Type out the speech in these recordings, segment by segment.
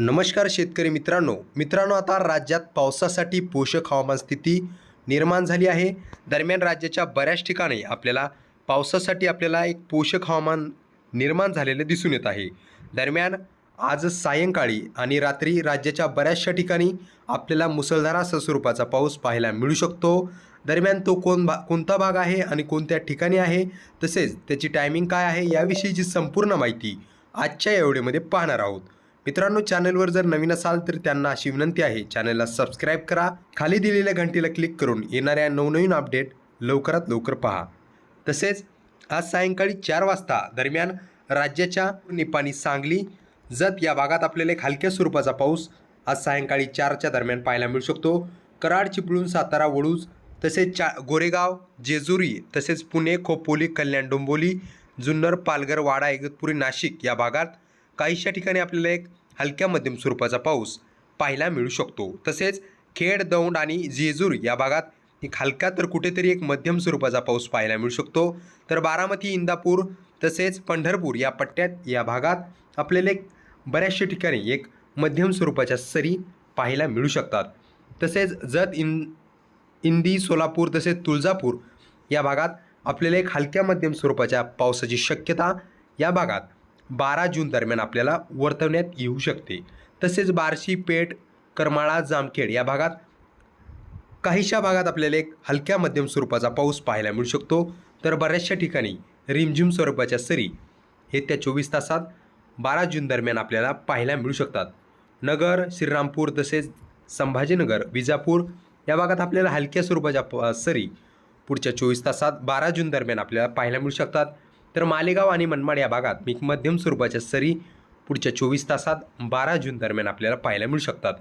नमस्कार शेतकरी मित्रांनो. मित्रांनो आता राज्यात पावसासाठी पोषक हवामान स्थिती निर्माण झाली आहे. दरम्यान राज्याच्या बऱ्याच ठिकाणी आपल्याला पावसासाठी आपल्याला एक पोषक हवामान निर्माण झालेलं दिसून येत आहे. दरम्यान आज सायंकाळी आणि रात्री राज्याच्या बऱ्याचशा ठिकाणी आपल्याला मुसळधार असा स्वरूपाचा पाऊस पाहायला मिळू शकतो. दरम्यान तो कोण भा कोणता भाग आहे आणि कोणत्या ठिकाणी आहे? तसेच त्याची टायमिंग काय आहे? याविषयीची संपूर्ण माहिती आजच्या या व्हिडिओमध्ये पाहणार आहोत. मित्रांनो चॅनलवर जर नवीन असाल तर त्यांना अशी विनंती आहे चॅनलला सबस्क्राईब करा. खाली दिलेल्या घंटीला क्लिक करून येणाऱ्या नवनवीन अपडेट लवकरात लवकर पहा. तसेच आज सायंकाळी चार वाजता दरम्यान राज्याच्या निपाणी सांगली जत या भागात आपल्याला एक हलक्या स्वरूपाचा पाऊस आज सायंकाळी चारच्या दरम्यान पाहायला मिळू शकतो. कराड चिपळूण सातारा वडूज तसेच चा गोरेगाव जेजुरी तसेच पुणे खोपोली कल्याण डोंबोली जुन्नर पालघर वाडा इगतपुरी नाशिक या भागात काहीशा ठिकाणी आपल्याला एक हलक्या मध्यम स्वरूपाचा पाऊस पाहायला मिळू शकतो. तसेच खेड दौंड आणि जेजूर या भागात एक हलका तर कुठेतरी एक मध्यम स्वरूपाचा पाऊस पाहायला मिळू शकतो. तर बारामती इंदापूर तसेच पंढरपूर या पट्ट्यात या भागात आपल्याला एक बऱ्याचशा ठिकाणी एक मध्यम स्वरूपाच्या सरी पाहायला मिळू शकतात. तसेच जत इन इंदी सोलापूर तसेच तुळजापूर या भागात आपल्याला एक हलक्या मध्यम स्वरूपाच्या पावसाची शक्यता या भागात बारा जून दरम्यान आपल्याला वर्तवण्यात येऊ शकते. तसेच बार्शी पेठ करमाळा जामखेड या भागात काहीशा भागात आपल्याला एक हलक्या मध्यम स्वरूपाचा पाऊस पाहायला मिळू शकतो. तर बऱ्याचशा ठिकाणी रिमझिम स्वरूपाच्या सरी येत्या चोवीस तासात बारा जून दरम्यान आपल्याला पाहायला मिळू शकतात. नगर श्रीरामपूर तसेच संभाजीनगर विजापूर या भागात आपल्याला हलक्या स्वरूपाच्या प सरी पुढच्या चोवीस तासात बारा जून दरम्यान आपल्याला पाहायला मिळू शकतात. तर मालेगाव आणि मनमाड या भागात एक मध्यम स्वरूपाच्या सरी पुढच्या चोवीस तासात बारा जून दरम्यान आपल्याला पाहायला मिळू शकतात.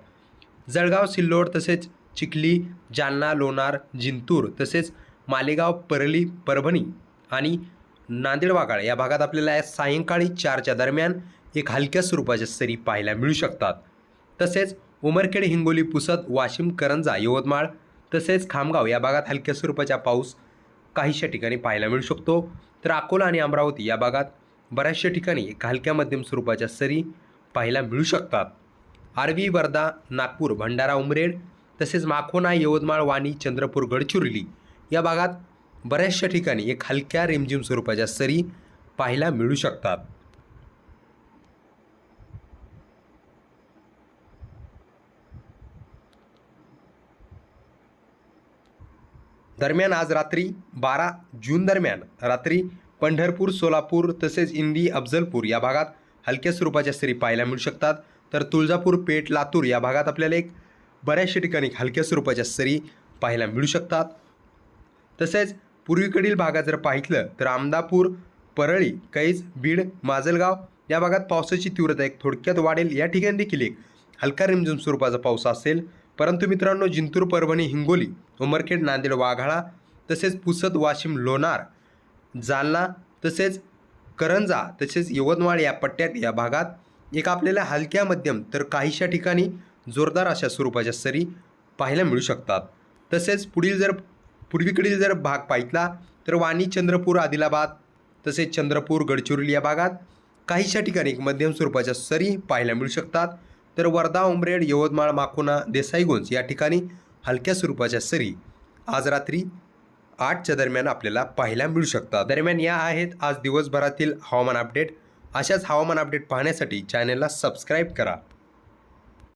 जळगाव सिल्लोड तसेच चिखली जालना लोणार जिंतूर तसेच मालेगाव परली परभणी आणि नांदेड वाघाळ या भागात आपल्याला सायंकाळी चारच्या दरम्यान एक हलक्या स्वरूपाच्या सरी पाहायला मिळू शकतात. तसेच उमरखेड हिंगोली पुसद वाशिम करंजा यवतमाळ तसेच खामगाव या भागात हलक्या स्वरूपाचा पाऊस काहीशा ठिकाणी पाहायला मिळू शकतो. तर अकोला आणि अमरावती या भागात बऱ्याचशा ठिकाणी एक हलक्या मध्यम स्वरूपाच्या सरी पाहायला मिळू शकतात. आरवी वर्धा नागपूर भंडारा उमरेड तसेच माखोना यवतमाळ वाणी चंद्रपूर गडचिरोली या भागात बऱ्याचशा ठिकाणी एक हलक्या रिमझिम स्वरूपाच्या सरी पाहायला मिळू शकतात. दरम्यान आज रात्री बारा जून दरम्यान रात्री पंढरपूर सोलापूर तसेच इंदी अफजलपूर या भागात हलक्या स्वरूपाच्या सरी पाहायला मिळू शकतात. तर तुळजापूर पेठ लातूर या भागात आपल्याला एक बऱ्याचशा ठिकाणी हलक्या स्वरूपाच्या सरी पाहायला मिळू शकतात. तसेच पूर्वीकडील भागात जर पाहितलं तर आमदापूर परळी कैज बीड माजलगाव या भागात पावसाची तीव्रता एक थोडक्यात वाढेल. या ठिकाणी देखील एक हलका रिमझिम स्वरूपाचा पाऊस असेल. परंतु मित्रांनो जिंतूर परभणी हिंगोली उमरखेड नांदेड वाघाळा तसेच पुसद वाशिम लोणार जालना तसेच करंजा तसेच यवतमाळ या पट्ट्यात या भागात एक आपल्याला हलक्या मध्यम तर काहीशा ठिकाणी जोरदार अशा स्वरूपाच्या सरी पाहायला मिळू शकतात. तसेच पुढील जर पूर्वीकडील जर भाग पाहितला तर वाणी चंद्रपूर आदिलाबाद तसेच चंद्रपूर गडचिरोली या भागात काहीशा ठिकाणी एक मध्यम स्वरूपाच्या सरी पाहायला मिळू शकतात. तर वर्धा उमरेड यवतमाळ माखोना देसाईगुंज या ठिकाणी हलक्या स्वरूपाच्या सरी आज रात्री आठच्या दरम्यान आपल्याला पाहायला मिळू शकतात. दरम्यान या आहेत आज दिवसभरातील हवामान अपडेट. अशाच हवामान अपडेट पाहण्यासाठी चॅनलला सबस्क्राईब करा.